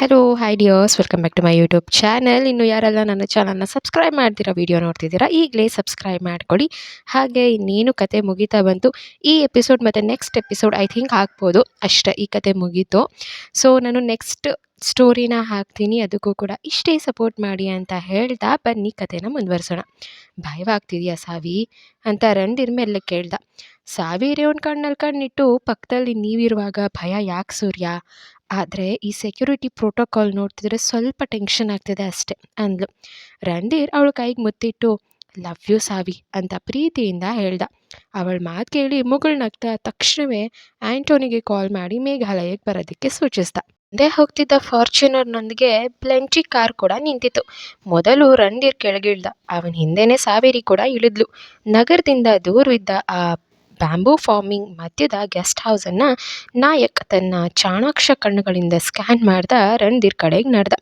Hello hi dears welcome back to my YouTube channel ಇನ್ನು ಯಾರೆಲ್ಲ ನನ್ನ ಚಾನಲ್ನ ಸಬ್ಸ್ಕ್ರೈಬ್ ಮಾಡ್ತೀರಾ ವಿಡಿಯೋ ನೋಡ್ತಿದ್ದೀರಾ, ಈಗಲೇ ಸಬ್ಸ್ಕ್ರೈಬ್ ಮಾಡ್ಕೊಳ್ಳಿ. ಹಾಗೆ ಇನ್ನೇನು ಕತೆ ಮುಗೀತಾ ಬಂತು, ಈ ಎಪಿಸೋಡ್ ಮತ್ತು ನೆಕ್ಸ್ಟ್ ಎಪಿಸೋಡ್ ಐ ಥಿಂಕ್ ಹಾಕ್ಬೋದು ಅಷ್ಟೇ, ಈ ಕತೆ ಮುಗೀತು. ಸೊ ನಾನು ನೆಕ್ಸ್ಟ್ ಸ್ಟೋರಿನ ಹಾಕ್ತೀನಿ. ಅದಕ್ಕೂ ಕೂಡ ಇಷ್ಟೇ ಸಪೋರ್ಟ್ ಮಾಡಿ ಅಂತ ಹೇಳ್ತಾ ಬನ್ನಿ, ಕತೆನ ಮುಂದುವರ್ಸೋಣ. ಭಯವಾಗ್ತಿದೆಯಾ ಸಾವಿ? ಅಂತ ರಣಧೀರ್ ಮೇಲೆ ಕೇಳ್ದ. ಸಾವಿರಿ ಅವ್ನ ಕಣ್ಣಲ್ಲಿ ಕಣ್ಣಿಟ್ಟು ಪಕ್ಕದಲ್ಲಿ ನೀವಿರುವಾಗ ಭಯ ಯಾಕೆ ಸೂರ್ಯ? ಆದರೆ ಈ ಸೆಕ್ಯೂರಿಟಿ ಪ್ರೋಟೋಕಾಲ್ ನೋಡ್ತಿದ್ರೆ ಸ್ವಲ್ಪ ಟೆನ್ಷನ್ ಆಗ್ತಿದೆ ಅಷ್ಟೆ ಅಂದ್ಲು. ರಣಧೀರ್ ಅವಳ ಕೈಗೆ ಮುತ್ತಿಟ್ಟು ಲವ್ ಯು ಸಾವಿ ಅಂತ ಪ್ರೀತಿಯಿಂದ ಹೇಳ್ದ. ಅವಳ ಮಾತು ಕೇಳಿ ಮುಗುಳ್ನಗ್ತಾ ತಕ್ಷಣವೇ ಆ್ಯಂಟೋನಿಗೆ ಕಾಲ್ ಮಾಡಿ ಮೇಘಾಲಯಕ್ಕೆ ಬರೋದಕ್ಕೆ ಸೂಚಿಸ್ದ. ಮುಂದೆ ಹೋಗ್ತಿದ್ದ ಫಾರ್ಚುನರ್ನೊಂದಿಗೆ ಪ್ಲೆಂಚಿ ಕಾರ್ ಕೂಡ ನಿಂತಿತ್ತು. ಮೊದಲು ರಣಧೀರ್ ಕೆಳಗಿಳ್ದ. ಅವನ ಹಿಂದೆನೇ ಸಾವೇರಿ ಕೂಡ ಇಳಿದ್ಲು. ನಗರದಿಂದ ದೂರವಿದ್ದ ಆ ಬ್ಯಾಂಬೂ ಫಾರ್ಮಿಂಗ್ ಮಧ್ಯದ ಗೆಸ್ಟ್ ಹೌಸನ್ನು ನಾಯಕ್ ತನ್ನ ಚಾಣಾಕ್ಷ ಕಣ್ಣುಗಳಿಂದ ಸ್ಕ್ಯಾನ್ ಮಾಡ್ದ ರಣಧೀರ್ ಕಡೆಗೆ ನಡೆದ.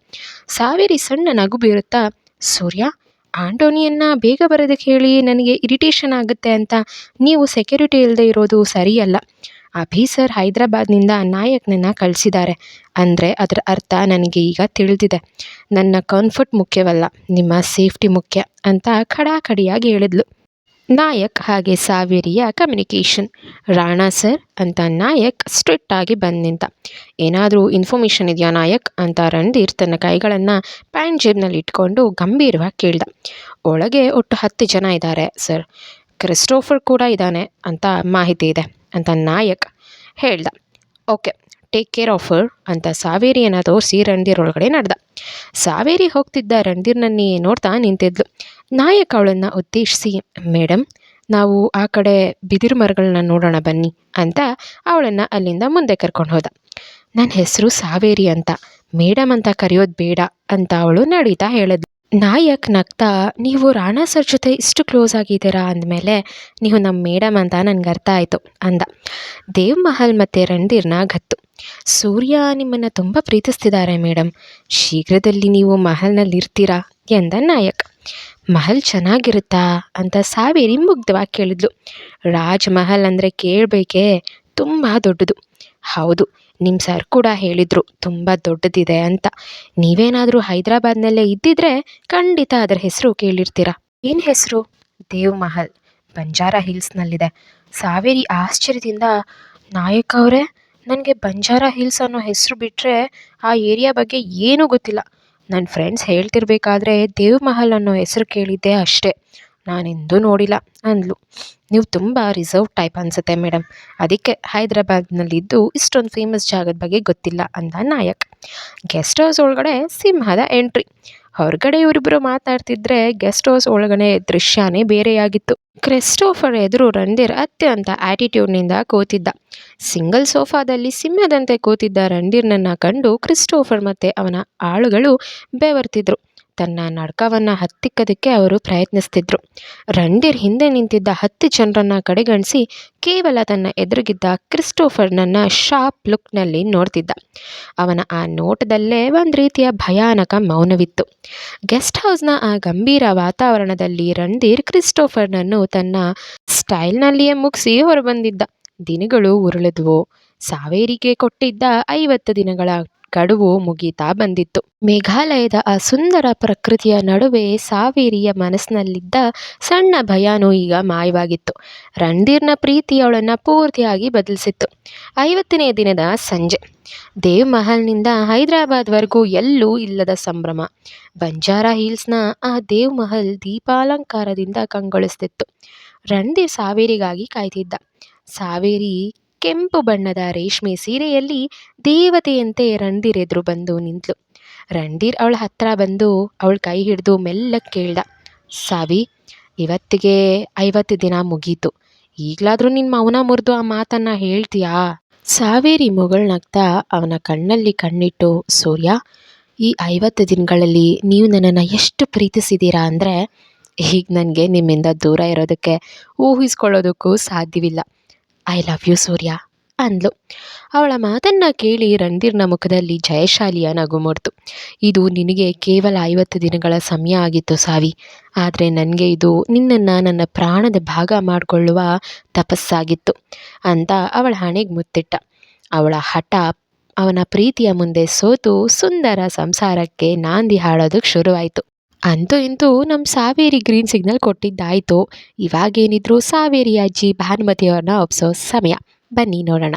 ಸಾವಿರಿ ಸಣ್ಣ ನಗು ಬೀರುತ್ತಾ? ಸೂರ್ಯ, ಆಂಟೋನಿಯನ್ನ ಬೇಗ ಬರೋದಕ್ಕೆ ಹೇಳಿ ನನಗೆ ಇರಿಟೇಷನ್ ಆಗುತ್ತೆ ಅಂತ ನೀವು ಸೆಕ್ಯೂರಿಟಿ ಇಲ್ಲದೆ ಇರೋದು ಸರಿಯಲ್ಲ. ಅಭಿ ಸರ್ ಹೈದರಾಬಾದ್ನಿಂದ ನಾಯಕ್ನನ್ನು ಕಳಿಸಿದ್ದಾರೆ. ಅಂದರೆ ಅದರ ಅರ್ಥ ನನಗೆ ಈಗ ತಿಳಿದಿದೆ. ನನ್ನ ಕಂಫರ್ಟ್ ಮುಖ್ಯವಲ್ಲ, ನಿಮ್ಮ ಸೇಫ್ಟಿ ಮುಖ್ಯ, ಅಂತ ಖಡಾಖಡಿಯಾಗಿ ಹೇಳಿದ್ಲು. ನಾಯಕ್ ಹಾಗೆ ಸಾವೇರಿಯ ಕಮ್ಯುನಿಕೇಷನ್ ರಾಣಾ ಸರ್ ಅಂತ ನಾಯಕ್ ಸ್ಟ್ರಿಕ್ಟ್ ಆಗಿ ಬಂದು ನಿಂತ. ಏನಾದರೂ ಇನ್ಫಾರ್ಮೇಷನ್ ಇದೆಯಾ ನಾಯಕ್ ಅಂತ ರಣಧೀರ್ ತನ್ನ ಕೈಗಳನ್ನು ಪ್ಯಾಂಟ್ ಜೇಬ್ನಲ್ಲಿ ಇಟ್ಕೊಂಡು ಗಂಭೀರವಾಗಿ ಕೇಳ್ದ. ಒಳಗೆ ಒಟ್ಟು ಹತ್ತು ಜನ ಇದ್ದಾರೆ ಸರ್ ಕ್ರಿಸ್ಟೋಫರ್ ಕೂಡ ಇದ್ದಾನೆ ಅಂತ ಮಾಹಿತಿ ಇದೆ ಅಂತ ನಾಯಕ್ ಹೇಳ್ದ. Okay take care of her ಅಂತ ಸಾವೇರಿಯನ್ನು ತೋರಿಸಿ ರಣಧೀರ್ ಒಳಗಡೆ ನಡೆದ. ಸಾವೇರಿ ಹೋಗ್ತಿದ್ದ ರಣಧೀರ್ನನ್ನೇ ನೋಡ್ತಾ ನಿಂತಿದ್ಲು. ನಾಯಕ್ ಅವಳನ್ನು ಉದ್ದೇಶಿಸಿ ಮೇಡಮ್ ನಾವು ಆ ಕಡೆ ಬಿದಿರು ಮರಗಳನ್ನ ನೋಡೋಣ ಬನ್ನಿ ಅಂತ ಅವಳನ್ನು ಅಲ್ಲಿಂದ ಮುಂದೆ ಕರ್ಕೊಂಡು ಹೋದ. ನನ್ನ ಹೆಸರು ಸಾವೇರಿ ಅಂತ ಮೇಡಮ್ ಅಂತ ಕರೆಯೋದು ಬೇಡ ಅಂತ ಅವಳು ನಡೀತಾ ಹೇಳಿದ್ಲು ನಾಯಕ್ ನಗ್ತಾ, ನೀವು ರಾಣಾ ಸರ್ ಜೊತೆ ಇಷ್ಟು ಕ್ಲೋಸ್ ಆಗಿದ್ದೀರಾ? ಅಂದಮೇಲೆ, ನೀವು ನಮ್ಮ ಮೇಡಮ್ ಅಂತ ನನಗೆ ಅರ್ಥ ಆಯಿತು ಅಂದ. ದೇವ್ ಮಹಲ್ ಮತ್ತು ರಣಧೀರ್ನ ಗತ್ತು. ಸೂರ್ಯ ನಿಮ್ಮನ್ನು ತುಂಬ ಪ್ರೀತಿಸ್ತಿದ್ದಾರೆ ಮೇಡಮ್ ಶೀಘ್ರದಲ್ಲಿ ನೀವು ಮಹಲ್ನಲ್ಲಿ ಇರ್ತೀರಾ ಎಂದ ನಾಯಕ್. ಮಹಲ್ ಚೆನ್ನಾಗಿರುತ್ತಾ ಅಂತ ಸಾವೇರಿ ಮುಗ್ಧವಾಗಿ ಕೇಳಿದ್ಲು. ರಾಜ್ ಮಹಲ್ ಅಂದರೆ ಕೇಳಬೇಕೇ, ತುಂಬ ದೊಡ್ಡದು. ಹೌದು ನಿಮ್ಮ ಸರ್ ಕೂಡ ಹೇಳಿದರು, ತುಂಬ ದೊಡ್ಡದಿದೆ ಅಂತ. ನೀವೇನಾದರೂ ಹೈದರಾಬಾದ್ನಲ್ಲೇ ಇದ್ದಿದ್ರೆ ಖಂಡಿತ ಅದರ ಹೆಸರು ಕೇಳಿರ್ತೀರ? ಏನು ಹೆಸರು? ದೇವ್ ಮಹಲ್ ಬಂಜಾರ ಹಿಲ್ಸ್ನಲ್ಲಿದೆ. ಸಾವೇರಿ ಆಶ್ಚರ್ಯದಿಂದ, ನಾಯಕ್ ಅವರೇ, ನನಗೆ ಬಂಜಾರ ಹಿಲ್ಸ್ ಅನ್ನೋ ಹೆಸರು ಬಿಟ್ಟರೆ ಆ ಏರಿಯಾ ಬಗ್ಗೆ ಏನೂ ಗೊತ್ತಿಲ್ಲ. ನನ್ನ ಫ್ರೆಂಡ್ಸ್ ಹೇಳ್ತಿರ್ಬೇಕಾದ್ರೆ ದೇವ್ ಮಹಲ್ ಅನ್ನೋ ಹೆಸರು ಕೇಳಿದ್ದೆ ಅಷ್ಟೇ. ನಾನೆಂದೂ ನೋಡಿಲ್ಲ ಅಂದ್ಲು. ನೀವು ತುಂಬ ರಿಸರ್ವ್ ಟೈಪ್ ಅನಿಸುತ್ತೆ ಮೇಡಮ್ ಅದಕ್ಕೆ ಹೈದ್ರಾಬಾದ್ನಲ್ಲಿದ್ದು ಇಷ್ಟೊಂದು ಫೇಮಸ್ ಜಾಗದ ಬಗ್ಗೆ ಗೊತ್ತಿಲ್ಲ ಅಂದ ನಾಯಕ್. ಗೆಸ್ಟ್ ಹೌಸ್ ಒಳಗಡೆ ಸಿಂಹದ ಎಂಟ್ರಿ ಹೊರಗಡೆ ಇವರಿಬ್ಬರು ಮಾತಾಡ್ತಿದ್ರೆ ಗೆಸ್ಟ್ ಹೌಸ್ ಒಳಗಡೆ ದೃಶ್ಯನೇ ಬೇರೆಯಾಗಿತ್ತು. ಕ್ರಿಸ್ಟೋಫರ್ ಎದುರು ರಣಧೀರ್ ಅತ್ಯಂತ ಆಟಿಟ್ಯೂಡ್ನಿಂದ ಕೂತಿದ್ದ. ಸಿಂಗಲ್ ಸೋಫಾದಲ್ಲಿ ಸಿಂಹದಂತೆ ಕೂತಿದ್ದ ರಣಧೀರ್ನನ್ನ ಕಂಡು ಕ್ರಿಸ್ಟೋಫರ್ ಮತ್ತು ಅವನ ಆಳುಗಳು ಬೆವರ್ತಿದ್ರು. ತನ್ನ ನಡ್ಕವನ್ನು ಹತ್ತಿಕ್ಕೋದಕ್ಕೆ ಅವರು ಪ್ರಯತ್ನಿಸ್ತಿದ್ರು. ರಣಧೀರ್ ಹಿಂದೆ ನಿಂತಿದ್ದ ಹತ್ತು ಜನರನ್ನು ಕಡೆಗಣಿಸಿ ಕೇವಲ ತನ್ನ ಎದುರುಗಿದ್ದ ಕ್ರಿಸ್ಟೋಫರ್ನನ್ನ ಶಾಪ್ ಲುಕ್ನಲ್ಲಿ ನೋಡ್ತಿದ್ದ. ಅವನ ಆ ನೋಟದಲ್ಲೇ ಒಂದು ರೀತಿಯ ಭಯಾನಕ ಮೌನವಿತ್ತು. ಗೆಸ್ಟ್ ಹೌಸ್ನ ಆ ಗಂಭೀರ ವಾತಾವರಣದಲ್ಲಿ ರಣಧೀರ್ ಕ್ರಿಸ್ಟೋಫರ್ನನ್ನು ತನ್ನ ಸ್ಟೈಲ್ನಲ್ಲಿಯೇ ಮುಗಿಸಿ ಹೊರಬಂದಿದ್ದ. ದಿನಗಳು ಉರುಳಿದ್ವು. ಸಾವೇರಿಗೆ ಕೊಟ್ಟಿದ್ದ ಐವತ್ತು ದಿನಗಳ ಗಡುವು ಮುಗಿತಾ ಬಂದಿತ್ತು. ಮೇಘಾಲಯದ ಆ ಸುಂದರ ಪ್ರಕೃತಿಯ ನಡುವೆ ಸಾವೇರಿಯ ಮನಸ್ಸಿನಲ್ಲಿದ್ದ ಸಣ್ಣ ಭಯನೂ ಈಗ ಮಾಯವಾಗಿತ್ತು. ರಣಧೀರ್ನ ಪ್ರೀತಿ ಅವಳನ್ನು ಪೂರ್ತಿಯಾಗಿ ಬದಲಿಸಿತ್ತು. ಐವತ್ತನೇ ದಿನದ ಸಂಜೆ. ದೇವ್ ಮಹಲ್ನಿಂದ ಹೈದರಾಬಾದ್ವರೆಗೂ ಎಲ್ಲೂ ಇಲ್ಲದ ಸಂಭ್ರಮ. ಬಂಜಾರ ಹಿಲ್ಸ್ನ ಆ ದೇವ್ ಮಹಲ್ ದೀಪಾಲಂಕಾರದಿಂದ ಕಂಗೊಳಿಸ್ತಿತ್ತು. ರಣಧೀರ್ ಸಾವೇರಿಗಾಗಿ ಕಾಯ್ತಿದ್ದ. ಸಾವೇರಿ ಕೆಂಪು ಬಣ್ಣದ ರೇಷ್ಮೆ ಸೀರೆಯಲ್ಲಿ ದೇವತೆಯಂತೆ ರಣಧೀರ್ ಎದುರು ಬಂದು ನಿಂತಳು ರಣಧೀರ್ ಅವಳ ಹತ್ರ ಬಂದು ಅವಳ ಕೈ ಹಿಡಿದು ಮೆಲ್ಲಗೆ ಕೇಳ್ದ, ಸಾವಿ, ಇವತ್ತಿಗೆ ಐವತ್ತು ದಿನ ಮುಗೀತು. ಈಗಲಾದರೂ ನಿನ್ನ ಮೌನ ಮುರಿದು ಆ ಮಾತನ್ನು ಹೇಳ್ತೀಯಾ? ಸಾವೇರಿ ಮುಗುಳ್ನಗ್ತಾ ಅವನ ಕಣ್ಣಲ್ಲಿ ಕಣ್ಣಿಟ್ಟು, ಸೂರ್ಯ, ಈ ಐವತ್ತು ದಿನಗಳಲ್ಲಿ ನೀವು ನನ್ನನ್ನು ಎಷ್ಟು ಪ್ರೀತಿಸಿದ್ದೀರಾ ಅಂದರೆ, ಈಗ ನನಗೆ ನಿಮ್ಮಿಂದ ದೂರ ಇರೋದಕ್ಕೆ ಊಹಿಸ್ಕೊಳ್ಳೋದಕ್ಕೂ ಸಾಧ್ಯವಿಲ್ಲ. ಐ ಲವ್ ಯು ಸೂರ್ಯ, ಅಂದ್ಲು. ಅವಳ ಮಾತನ್ನು ಕೇಳಿ ರಣಧೀರ್ನ ಮುಖದಲ್ಲಿ ಜಯಶಾಲಿಯ ನಗು ಮೂಡ್ತು. ಇದು ನಿನಗೆ ಕೇವಲ ಐವತ್ತು ದಿನಗಳ ಸಮಯ ಆಗಿತ್ತು ಸಾವಿ ಆದರೆ ನನಗೆ ಇದು ನಿನ್ನನ್ನು ನನ್ನ ಪ್ರಾಣದ ಭಾಗ ಮಾಡಿಕೊಳ್ಳುವ ತಪಸ್ಸಾಗಿತ್ತು ಅಂತ ಅವಳ ಹಣೆಗೆ ಮುತ್ತಿಟ್ಟ. ಅವಳ ಹಠ ಅವನ ಪ್ರೀತಿಯ ಮುಂದೆ ಸೋತು ಸುಂದರ ಸಂಸಾರಕ್ಕೆ ನಾಂದಿ ಹಾಡೋದಕ್ಕೆ ಶುರುವಾಯಿತು. ಅಂತೂ ಇಂತೂ ನಮ್ಮ ಸಾವೇರಿ ಗ್ರೀನ್ ಸಿಗ್ನಲ್ ಕೊಟ್ಟಿದ್ದಾಯಿತು. ಇವಾಗೇನಿದ್ರು ಸಾವೇರಿ ಅಜ್ಜಿ ಭಾನುಮತಿಯವ್ರನ್ನ ಒಪ್ಸೋ ಸಮಯ. ಬನ್ನಿ ನೋಡೋಣ.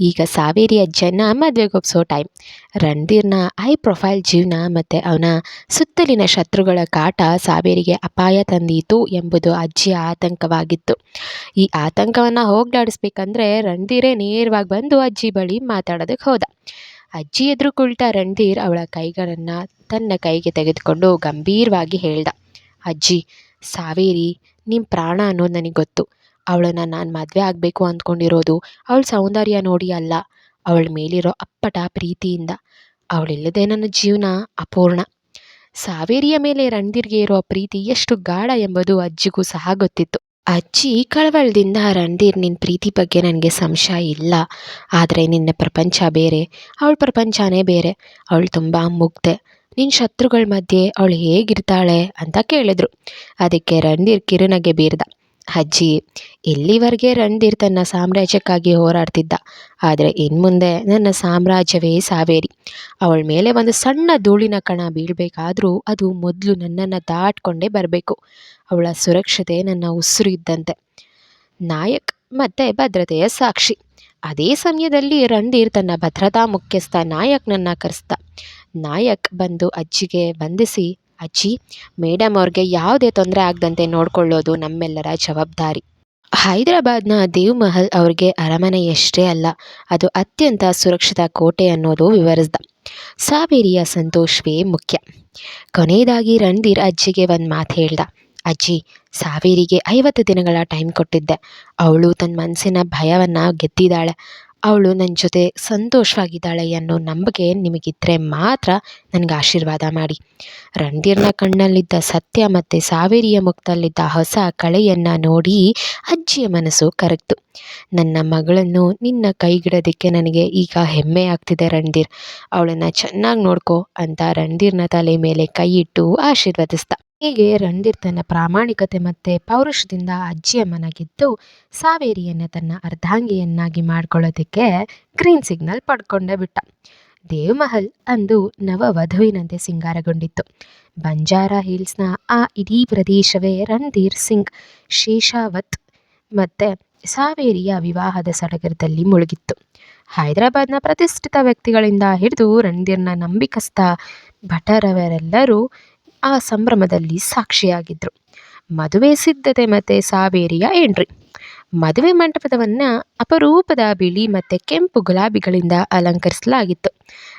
ಈಗ ಸಾವೇರಿ ಅಜ್ಜನ ಮದುವೆಗೆ ಒಪ್ಸೋ ಟೈಮ್ ರಣಧೀರ್ನ ಹೈ ಪ್ರೊಫೈಲ್ ಜೀವನ ಮತ್ತು ಅವನ ಸುತ್ತಲಿನ ಶತ್ರುಗಳ ಕಾಟ ಸಾವೇರಿಗೆ ಅಪಾಯ ತಂದೀತು ಎಂಬುದು ಅಜ್ಜಿಯ ಆತಂಕವಾಗಿತ್ತು. ಈ ಆತಂಕವನ್ನು ಹೋಗ್ಲಾಡಿಸ್ಬೇಕಂದ್ರೆ ರಣಧೀರೇ ನೇರವಾಗಿ ಬಂದು ಅಜ್ಜಿ ಬಳಿ ಮಾತಾಡೋದಕ್ಕೆ ಹೋದ. ಅಜ್ಜಿ ಎದುರು ಕುಳಿತ ರಣಧೀರ್ ಅವಳ ಕೈಗಳನ್ನು ತನ್ನ ಕೈಗೆ ತೆಗೆದುಕೊಂಡು ಗಂಭೀರವಾಗಿ ಹೇಳ್ದ, ಅಜ್ಜಿ, ಸಾವೇರಿ ನಿಮ್ಮ ಪ್ರಾಣ ಅನ್ನೋದು ನನಗೆ ಗೊತ್ತು. ಅವಳನ್ನು ನಾನು ಮದುವೆ ಆಗಬೇಕು ಅಂದ್ಕೊಂಡಿರೋದು ಅವಳ ಸೌಂದರ್ಯ ನೋಡಿ ಅಲ್ಲ, ಅವಳ ಮೇಲಿರೋ ಅಪ್ಪಟ ಪ್ರೀತಿಯಿಂದ. ಅವಳಿಲ್ಲದೆ ನನ್ನ ಜೀವನ ಅಪೂರ್ಣ. ಸಾವೇರಿಯ ಮೇಲೆ ರಣಧೀರ್ಗೆ ಇರೋ ಪ್ರೀತಿ ಎಷ್ಟು ಗಾಢ ಎಂಬುದು ಅಜ್ಜಿಗೂ ಸಹ ಗೊತ್ತಿತ್ತು. ಅಜ್ಜಿ ಕಳವಳದಿಂದ ರಣಧೀರ್ ನಿನ್ನ ಪ್ರೀತಿ ಬಗ್ಗೆ ನನಗೆ ಸಂಶಯ ಇಲ್ಲ. ಆದರೆ ನಿನ್ನ ಪ್ರಪಂಚ ಬೇರೆ, ಅವಳ ಪ್ರಪಂಚನೇ ಬೇರೆ, ಅವಳು ತುಂಬ ಮುಗ್ಧೆ. ನಿನ್ನ ಶತ್ರುಗಳ ಮಧ್ಯೆ ಅವಳು ಹೇಗಿರ್ತಾಳೆ ಅಂತ ಕೇಳಿದ್ರು. ಅದಕ್ಕೆ ರಣಧೀರ್ ಕಿರುನಗೆ ಬೀರ್ದ. ಅಜ್ಜಿ ಇಲ್ಲಿವರೆಗೆ ರಣಧೀರ್ ತನ್ನ ಸಾಮ್ರಾಜ್ಯಕ್ಕಾಗಿ ಹೋರಾಡ್ತಿದ್ದ? ಆದರೆ ಇನ್ಮುಂದೆ ನನ್ನ ಸಾಮ್ರಾಜ್ಯವೇ ಸಾವೇರಿ. ಅವಳ ಮೇಲೆ ಒಂದು ಸಣ್ಣ ಧೂಳಿನ ಕಣ ಬೀಳಬೇಕಾದ್ರೂ ಅದು ಮೊದಲು ನನ್ನನ್ನು ದಾಟ್ಕೊಂಡೇ ಬರಬೇಕು. ಅವಳ ಸುರಕ್ಷತೆ ನನ್ನ ಉಸಿರು ಇದ್ದಂತೆ. ನಾಯಕ್ ಮತ್ತು ಭದ್ರತೆಯ ಸಾಕ್ಷಿ. ಅದೇ ಸಮಯದಲ್ಲಿ ರಣಧೀರ್ ತನ್ನ ಭದ್ರತಾ ಮುಖ್ಯಸ್ಥ ನಾಯಕ್ನನ್ನು ಕರೆಸ್ತ ನಾಯಕ್ ಬಂದು ಅಜ್ಜಿಗೆ ಬಂಧಿಸಿ ಅಜ್ಜಿ ಮೇಡಮ್ ಅವ್ರಿಗೆ ಯಾವುದೇ ತೊಂದರೆ ಆಗದಂತೆ ನೋಡಿಕೊಳ್ಳೋದು ನಮ್ಮೆಲ್ಲರ ಜವಾಬ್ದಾರಿ. ಹೈದರಾಬಾದ್ನ ದೇವ್ ಮಹಲ್ ಅವ್ರಿಗೆ ಅರಮನೆಯಷ್ಟೇ ಅಲ್ಲ, ಅದು ಅತ್ಯಂತ ಸುರಕ್ಷಿತ ಕೋಟೆ ಅನ್ನೋದು ವಿವರಿಸ್ದ. ಸಾವೇರಿಯ ಸಂತೋಷವೇ ಮುಖ್ಯ. ಕೊನೆಯದಾಗಿ ರಣಧೀರ್ ಅಜ್ಜಿಗೆ ಒಂದು ಮಾತು ಹೇಳ್ದ. ಅಜ್ಜಿ, ಸಾವೇರಿಗೆ ಐವತ್ತು ದಿನಗಳ ಟೈಮ್ ಕೊಟ್ಟಿದ್ದೆ. ಅವಳು ತನ್ನ ಮನಸ್ಸಿನ ಭಯವನ್ನು ಗೆದ್ದಿದ್ದಾಳೆ. ಅವಳು ನನ್ನ ಜೊತೆ ಸಂತೋಷವಾಗಿದ್ದಾಳೆ ಅನ್ನೋ ನಂಬಿಕೆ ನಿಮಗಿದ್ದರೆ ಮಾತ್ರ ನನಗೆ ಆಶೀರ್ವಾದ ಮಾಡಿ. ರಣಧೀರ್ನ ಕಣ್ಣಲ್ಲಿದ್ದ ಸತ್ಯ ಮತ್ತು ಸಾವೇರಿಯ ಮುಖದಲ್ಲಿದ್ದ ಹೊಸ ಕಳೆಯನ್ನು ನೋಡಿ ಅಜ್ಜಿಯ ಮನಸ್ಸು ಕರಗ್ತು. ನನ್ನ ಮಗಳನ್ನು ನಿನ್ನ ಕೈಗಿಡೋದಕ್ಕೆ ನನಗೆ ಈಗ ಹೆಮ್ಮೆ ಆಗ್ತಿದೆ ರಣಧೀರ್. ಅವಳನ್ನು ಚೆನ್ನಾಗಿ ನೋಡ್ಕೋ ಅಂತ ರಣಧೀರ್ನ ತಲೆ ಮೇಲೆ ಕೈ ಇಟ್ಟು ಆಶೀರ್ವದಿಸ್ದ. ಹೀಗೆ ರಣಧೀರ್ ತನ್ನ ಪ್ರಾಮಾಣಿಕತೆ ಮತ್ತು ಪೌರುಷದಿಂದ ಅಜ್ಜಿಯ ಮನ ಗೆದ್ದು ಸಾವೇರಿಯನ್ನು ತನ್ನ ಅರ್ಧಾಂಗಿಯನ್ನಾಗಿ ಮಾಡ್ಕೊಳ್ಳೋದಕ್ಕೆ ಗ್ರೀನ್ ಸಿಗ್ನಲ್ ಪಡ್ಕೊಂಡೇ ಬಿಟ್ಟ. ದೇವಮಹಲ್ ಅಂದು ನವವಧುವಿನಂತೆ ಸಿಂಗಾರಗೊಂಡಿತ್ತು. ಬಂಜಾರ ಹಿಲ್ಸ್ನ ಆ ಇಡೀ ಪ್ರದೇಶವೇ ರಣಧೀರ್ ಸಿಂಗ್, ಶೇಷಾವತ್ ಮತ್ತು ಸಾವೇರಿಯ ವಿವಾಹದ ಸಡಗರದಲ್ಲಿ ಮುಳುಗಿತ್ತು. ಹೈದರಾಬಾದ್ನ ಪ್ರತಿಷ್ಠಿತ ವ್ಯಕ್ತಿಗಳಿಂದ ಹಿಡಿದು ರಣಧೀರ್ನ ನಂಬಿಕಸ್ಥ ಭಟರವರೆಲ್ಲರೂ ಆ ಸಂಭ್ರಮದಲ್ಲಿ ಸಾಕ್ಷಿಯಾಗಿದ್ದರು ಮದುವೆ ಸಿದ್ಧತೆ ಮತ್ತು ಸಾವೇರಿಯ ಎಂಟ್ರಿ. ಮದುವೆ ಮಂಟಪದವನ್ನು ಅಪರೂಪದ ಬಿಳಿ ಮತ್ತು ಕೆಂಪು ಗುಲಾಬಿಗಳಿಂದ ಅಲಂಕರಿಸಲಾಗಿತ್ತು.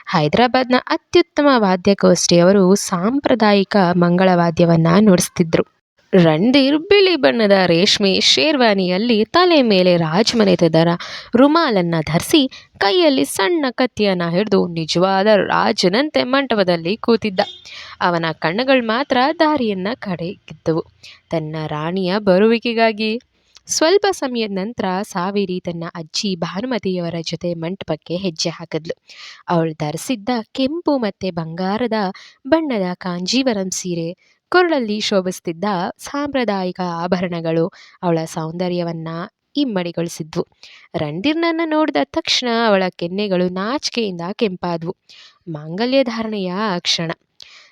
ಹೈದರಾಬಾದ್ನ ಅತ್ಯುತ್ತಮ ವಾದ್ಯಗೋಷ್ಠಿಯವರು ಸಾಂಪ್ರದಾಯಿಕ ಮಂಗಳವಾದ್ಯವನ್ನು ನುಡಿಸ್ತಿದ್ರು. ರಣಧೀರ್ ಬಿಳಿ ಬಣ್ಣದ ರೇಷ್ಮೆ ಶೇರ್ವಾನಿಯಲ್ಲಿ ತಲೆ ಮೇಲೆ ರಾಜಮನೆತದರ ರುಮಾಲನ್ನು ಧರಿಸಿ ಕೈಯಲ್ಲಿ ಸಣ್ಣ ಕತ್ತಿಯನ್ನು ಹಿಡಿದು ನಿಜವಾದ ರಾಜನಂತೆ ಮಂಟಪದಲ್ಲಿ ಕೂತಿದ್ದ. ಅವನ ಕಣ್ಣುಗಳು ಮಾತ್ರ ದಾರಿಯನ್ನು ಕಡೆಗಿದ್ದವು. ತನ್ನ ರಾಣಿಯ ಬರುವಿಕೆಗಾಗಿ ಸ್ವಲ್ಪ ಸಮಯದ ನಂತರ ಸಾವಿರಿ ತನ್ನ ಅಜ್ಜಿ ಭಾನುಮತಿಯವರ ಜೊತೆ ಮಂಟಪಕ್ಕೆ ಹೆಜ್ಜೆ ಹಾಕಿದ್ಲು. ಅವಳು ಧರಿಸಿದ್ದ ಕೆಂಪು ಮತ್ತು ಬಂಗಾರದ ಬಣ್ಣದ ಕಾಂಜೀವರಂ ಸೀರೆ ಕೊರಳಲ್ಲಿ ಶೋಭಿಸುತ್ತಿದ್ದ ಸಾಂಪ್ರದಾಯಿಕ ಆಭರಣಗಳು ಅವಳ ಸೌಂದರ್ಯವನ್ನು ಇಮ್ಮಡಿಗೊಳಿಸಿದ್ವು. ರಣಧೀರ್ನನ್ನು ನೋಡಿದ ತಕ್ಷಣ ಅವಳ ಕೆನ್ನೆಗಳು ನಾಚಿಕೆಯಿಂದ ಕೆಂಪಾದವು. ಮಾಂಗಲ್ಯ ಧಾರಣೆಯ ಕ್ಷಣ.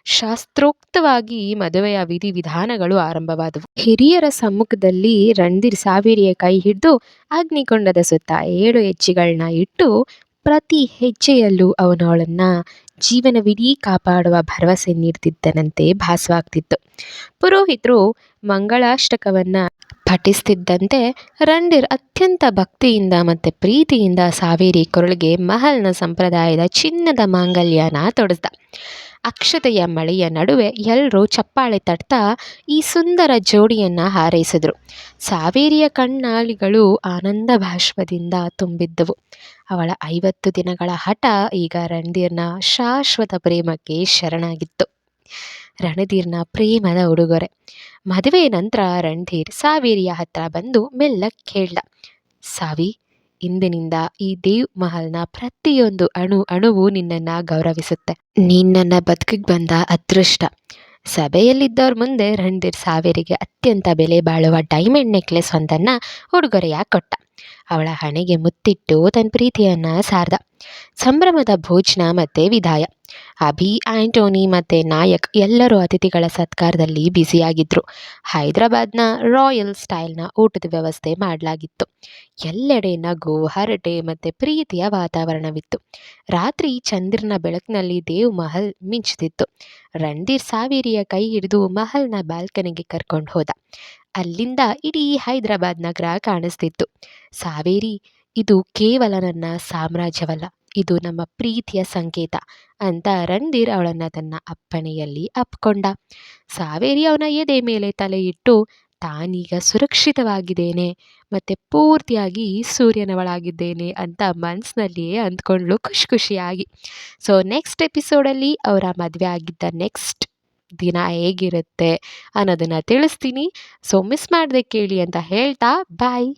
ಶಾಸ್ತ್ರೋಕ್ತವಾಗಿ ಮದುವೆಯ ವಿಧಿವಿಧಾನಗಳು ಆರಂಭವಾದವು. ಹಿರಿಯರ ಸಮ್ಮುಖದಲ್ಲಿ ರಣಧೀರ್ ಸಾವಿರಿಯ ಕೈ ಹಿಡಿದು ಅಗ್ನಿಕೊಂಡದ ಸುತ್ತ ಏಳು ಹೆಜ್ಜೆಗಳನ್ನ ಇಟ್ಟು ಪ್ರತಿ ಹೆಜ್ಜೆಯಲ್ಲೂ ಅವನು ಅವಳನ್ನ ಜೀವನವಿಡೀ ಕಾಪಾಡುವ ಭರವಸೆ ನೀಡ್ತಿದ್ದನಂತೆ ಭಾಸವಾಗ್ತಿತ್ತು. ಪುರೋಹಿತರು ಮಂಗಳಾಷ್ಟಕವನ್ನು ಪಠಿಸ್ತಿದ್ದಂತೆ ರಂಡಿರ್ ಅತ್ಯಂತ ಭಕ್ತಿಯಿಂದ ಮತ್ತು ಪ್ರೀತಿಯಿಂದ ಸಾವೇರಿ ಕೊರಳಿಗೆ ಮಹಲ್ನ ಸಂಪ್ರದಾಯದ ಚಿನ್ನದ ಮಾಂಗಲ್ಯನ ತೊಡಸ್ದ. ಅಕ್ಷತೆಯ ಮಳೆಯ ನಡುವೆ ಎಲ್ಲರೂ ಚಪ್ಪಾಳೆ ತಟ್ತಾ ಈ ಸುಂದರ ಜೋಡಿಯನ್ನು ಹಾರೈಸಿದರು. ಸಾವೇರಿಯ ಕಣ್ಣಾಳಿಗಳು ಆನಂದ ಭಾಷ್ಪದಿಂದ ತುಂಬಿದ್ದವು. ಅವಳ ಐವತ್ತು ದಿನಗಳ ಹಠ ಈಗ ರಣಧೀರ್ನ ಶಾಶ್ವತ ಪ್ರೇಮಕ್ಕೆ ಶರಣಾಗಿತ್ತು. ರಣಧೀರ್ನ ಪ್ರೇಮದ ಉಡುಗೊರೆ. ಮದುವೆ ನಂತರ ರಣಧೀರ್ ಸಾವೇರಿಯ ಹತ್ರ ಬಂದು ಮೆಲ್ಲ ಕೇಳ್ದ ಸಾವಿ ಇಂದಿನಿಂದ ಈ ದೇವ್ ಮಹಲ್ನ ಪ್ರತಿಯೊಂದು ಅಣು, ಅಣುವು ನಿನ್ನನ್ನು ಗೌರವಿಸುತ್ತೆ. ನೀನು ನನ್ನ ಬದುಕಿಗೆ ಬಂದ ಅದೃಷ್ಟ. ಸಭೆಯಲ್ಲಿದ್ದವ್ರ ಮುಂದೆ ರಣಧೀರ್ ಸಾವಿರಿಗೆ ಅತ್ಯಂತ ಬೆಲೆ ಬಾಳುವ ಡೈಮಂಡ್ ನೆಕ್ಲೆಸ್ ಒಂದನ್ನು ಉಡುಗೊರೆಯಾಗಿ ಕೊಟ್ಟ. ಅವಳ ಹಣೆಗೆ ಮುತ್ತಿಟ್ಟು ತನ್ನ ಪ್ರೀತಿಯನ್ನು ಸಾರ್ದ. ಸಂಭ್ರಮದ ಭೋಜನ ಮತ್ತು ವಿದಾಯ. ಅಭಿ, ಆಂಟೋನಿ ಮತ್ತು ನಾಯಕ್ ಎಲ್ಲರೂ ಅತಿಥಿಗಳ ಸತ್ಕಾರದಲ್ಲಿ ಬ್ಯುಸಿಯಾಗಿದ್ದರು ಹೈದರಾಬಾದ್ನ ರಾಯಲ್ ಸ್ಟೈಲ್ನ ಊಟದ ವ್ಯವಸ್ಥೆ ಮಾಡಲಾಗಿತ್ತು. ಎಲ್ಲೆಡೆ ನಗು, ಹರಟೆ ಮತ್ತು ಪ್ರೀತಿಯ ವಾತಾವರಣವಿತ್ತು. ರಾತ್ರಿ ಚಂದ್ರನ ಬೆಳಕಿನಲ್ಲಿ ದೇವ್ ಮಹಲ್ ಮಿಂಚುತ್ತಿತ್ತು. ರಣಧೀರ್ ಸಾವೇರಿಯ ಕೈ ಹಿಡಿದು ಮಹಲ್ನ ಬಾಲ್ಕನಿಗೆ ಕರ್ಕೊಂಡು ಹೋದ. ಅಲ್ಲಿಂದ ಇಡೀ ಹೈದರಾಬಾದ್ ನಗರ ಕಾಣಿಸ್ತಿತ್ತು. ಸಾವೇರಿ ಇದು ಕೇವಲ ನನ್ನ ಸಾಮ್ರಾಜ್ಯವಲ್ಲ, ಇದು ನಮ್ಮ ಪ್ರೀತಿಯ ಸಂಕೇತ ಅಂತ ರಣಧೀರ್ ಅವಳನ್ನು ತನ್ನ ಅಪ್ಪಣೆಯಲ್ಲಿ ಅಪ್ಕೊಂಡ. ಸಾವೇರಿ ಅವನ ಎದೆ ಮೇಲೆ ತಲೆ ಇಟ್ಟು, ತಾನೀಗ ಸುರಕ್ಷಿತವಾಗಿದ್ದೇನೆ, ಮತ್ತು ಪೂರ್ತಿಯಾಗಿ ಸೂರ್ಯನವಳಾಗಿದ್ದೇನೆ ಅಂತ ಮನಸ್ಸಿನಲ್ಲಿಯೇ ಅಂದ್ಕೊಂಡ್ಲು ಖುಷಿ ಖುಷಿಯಾಗಿ ಸೊ ನೆಕ್ಸ್ಟ್ ಎಪಿಸೋಡಲ್ಲಿ ಅವರ ಮದುವೆ ಆಗಿದ್ದ ನೆಕ್ಸ್ಟ್ ದಿನ ಹೇಗಿರುತ್ತೆ ಅನ್ನೋದನ್ನು ತಿಳಿಸ್ತೀನಿ. ಸೊ ಮಿಸ್ ಮಾಡದೆ ಕೇಳಿ ಅಂತ ಹೇಳ್ತಾ ಬಾಯ್